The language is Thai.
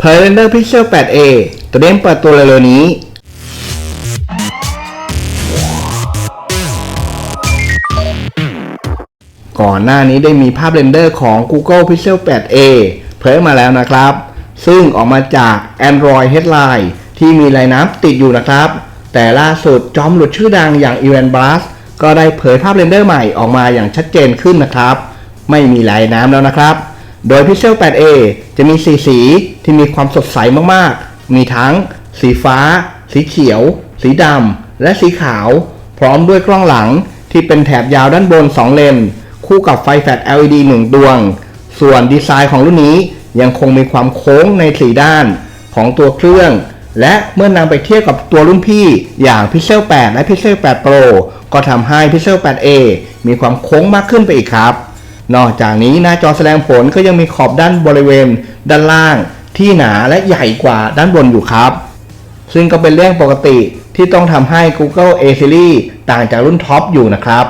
เผยเรนเดอร์ Pixel 8a เตรียมเปิดตัวเร็วๆนี้ ก่อนหน้านี้ได้มีภาพเรนเดอร์ของ Google Pixel 8a เผยมาแล้วนะครับ ซึ่งออกมาจาก Android Headline ที่มีลายน้ำติดอยู่นะครับ แต่ล่าสุดจอมหลุดชื่อดังอย่าง e v a n b l a s ก็ได้เผยภาพเรนเดอร์ใหม่ออกมาอย่างชัดเจนขึ้นนะครับ ไม่มีลายน้ำแล้วนะครับ โดย Pixel 8a จะมีสีสีที่มีความสดใสมากๆ มีทั้ง สีฟ้า สีเขียว สีดำ และสีขาว พร้อมด้วยกล้องหลังที่เป็นแถบยาวด้านบน 2 เลน คู่กับไฟแฟลช LED 1 ดวง ส่วนดีไซน์ของรุ่นนี้ยังคงมีความโค้งใน4ด้านของตัวเครื่อง และเมื่อนำไปเทียบกับตัวรุ่นพี่อย่าง Pixel 8 และ Pixel 8 Pro ก็ทำให้ Pixel 8a มีความโค้งมากขึ้นไปอีกครับ นอกจากนี้หน้าจอแสดงผลก็ยังมีขอบด้านบริเวณ ด้านล่าง ที่หนาและใหญ่กว่าด้านบนอยู่ครับ ซึ่งก็เป็นเรื่องปกติที่ต้องทำให้ Google A Series ต่างจากรุ่นท็อปอยู่นะครับ